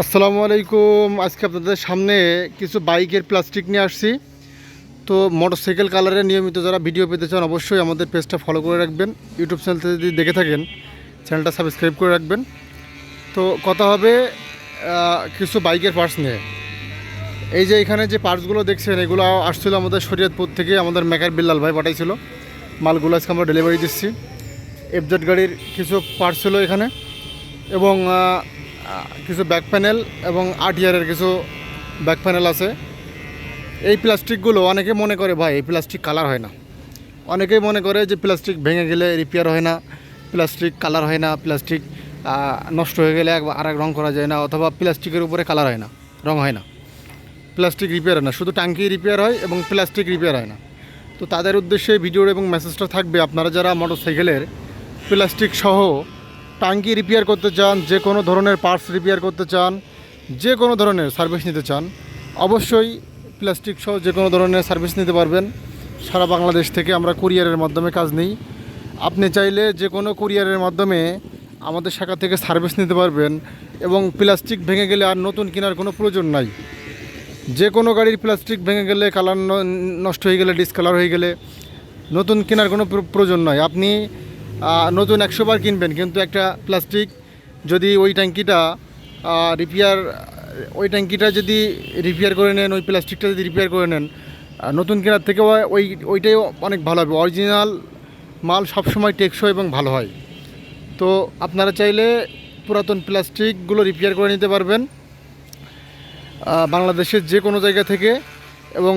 আসসালামু আলাইকুম। আজকে আপনাদের সামনে কিছু বাইকের প্লাস্টিক নিয়ে আসছি। তো মোটরসাইকেল কালারের নিয়মিত যারা ভিডিও পেতে চান অবশ্যই আমাদের পেজটা ফলো করে রাখবেন। ইউটিউব চ্যানেলতে যদি দেখে থাকেন, চ্যানেলটা সাবস্ক্রাইব করে রাখবেন। তো কথা হবে কিছু বাইকের পার্টস নিয়ে। এই যে এখানে যে পার্টসগুলো দেখছেন, এগুলো আসছিল আমাদের শরীয়তপুর থেকে আমাদের মেকার বিল্লাল ভাই পাঠাইছিল। মালগুলো আজকে আমরা ডেলিভারি দিচ্ছি। এফজেড গাড়ির কিছু পার্টস ছিল এখানে। এবং কিছু ব্যাক প্যানেল এবং আট ইয়ারের কিছু ব্যাক প্যানেল আছে। এই প্লাস্টিকগুলো অনেকে মনে করে, ভাই, এই প্লাস্টিক কালার হয় না। অনেকেই মনে করে যে প্লাস্টিক ভেঙে গেলে রিপেয়ার হয় না, প্লাস্টিক কালার হয় না, প্লাস্টিক নষ্ট হয়ে গেলে এক- আর এক রং করা যায় না, অথবা প্লাস্টিকের উপরে কালার হয় না, রং হয় না। প্লাস্টিক রিপেয়ার হয় না, শুধু ট্যাঙ্কি রিপেয়ার হয় এবং প্লাস্টিক রিপেয়ার হয় না। তো তাদের উদ্দেশ্যে ভিডিওর এবং মেসেজটা থাকবে, আপনারা যারা মোটরসাইকেলের প্লাস্টিক সহ টাঙ্কি রিপেয়ার করতে চান, যে কোনো ধরনের পার্টস রিপেয়ার করতে চান, যে কোনো ধরনের সার্ভিস নিতে চান, অবশ্যই প্লাস্টিক সহ যে কোনো ধরনের সার্ভিস নিতে পারবেন। সারা বাংলাদেশ থেকে আমরা কুরিয়ারের মাধ্যমে কাজ নিই। আপনি চাইলে যে কোনো কুরিয়ারের মাধ্যমে আমাদের শাখা থেকে সার্ভিস নিতে পারবেন এবং প্লাস্টিক ভেঙে গেলে আর নতুন কেনার কোনো প্রয়োজন নাই। যে কোনো গাড়ির প্লাস্টিক ভেঙে গেলে কালার নষ্ট হয়ে গেলে ডিসকালার হয়ে গেলে নতুন কেনার কোনো প্র- প্রয়োজন নয় আপনি নতুন একশো বার কিনবেন, কিন্তু একটা প্লাস্টিক যদি ওই ট্যাঙ্কিটা রিপেয়ার ওই ট্যাঙ্কিটা যদি রিপেয়ার করে নেন, ওই প্লাস্টিকটা যদি রিপেয়ার করে নেন নতুন কেনার থেকে ওই, ওইটাই অনেক ভালো হবে। অরিজিনাল মাল সবসময় টেকসই এবং ভালো হয়। তো আপনারা চাইলে পুরাতন প্লাস্টিকগুলো রিপেয়ার করে নিতে পারবেন বাংলাদেশের যে কোনো জায়গা থেকে। এবং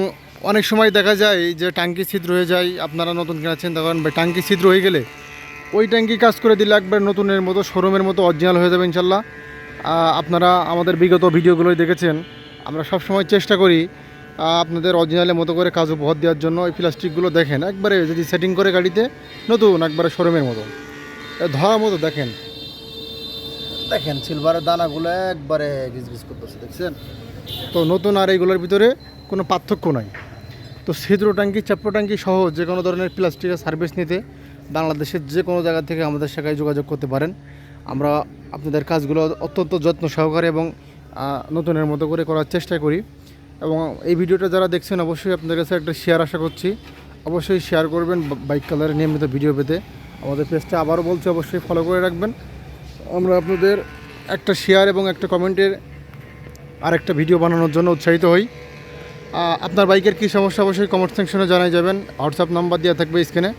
অনেক সময় দেখা যায় যে টাঙ্কি ছিদ্র হয়ে যায়, আপনারা নতুন কেনার চিন্তা করেন, বা টাঙ্কি ছিদ্র হয়ে গেলে ওই ট্যাঙ্কি কাজ করে দিলে একবার নতুনের মতো শোরুমের মতো অরিজিনাল হয়ে যাবে ইনশাল্লাহ। আপনারা আমাদের বিগত ভিডিওগুলোই দেখেছেন। আমরা সব সময় চেষ্টা করি আপনাদের অরিজিনালের মতো করে কাজ উপহার দেওয়ার জন্য এই প্লাস্টিকগুলো দেখেন। একবারে যদি সেটিং করে গাড়িতে নতুন একবারে শোরুমের মতো। ধরার মতো দেখেন। দেখেন সিলভারের দানাগুলো একবারে গিজগিজ করতেছে দেখছেন? তো নতুন আর এইগুলোর ভিতরে কোনো পার্থক্য নাই। তো ছিদ্র ট্যাঙ্কি চাপ্পো ট্যাঙ্কি সহ যে কোনো ধরনের প্লাস্টিকের সার্ভিস নিতে বাংলাদেশের যে কোনো জায়গা থেকে আমাদের শাখায় যোগাযোগ করতে পারেন। আমরা আপনাদের কাজগুলো অত্যন্ত যত্ন সহকারে এবং নতুনের মতো করে করার চেষ্টা করি। এবং এই ভিডিওটা যারা দেখছেন, অবশ্যই আপনাদের কাছে একটা শেয়ার আশা করছি। অবশ্যই শেয়ার করবেন বাইক কালারের নিয়মিত ভিডিও পেতে। আমাদের পেজটা আবারও বলছি, অবশ্যই ফলো করে রাখবেন। আমরা আপনাদের একটা শেয়ার এবং একটা কমেন্টের আর একটা ভিডিও বানানোর জন্য উৎসাহিত হই। আপনার বাইকের কী সমস্যা, অবশ্যই কমেন্ট সেকশনে জানাই যাবেন। হোয়াটসঅ্যাপ নাম্বার দেওয়া থাকবে স্ক্রিনে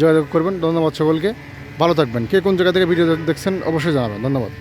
যোগাযোগ করবেন। ধন্যবাদ সকলকে। ভালো থাকবেন। কে কোন জায়গা থেকে ভিডিও দেখছেন অবশ্যই জানাবেন। ধন্যবাদ।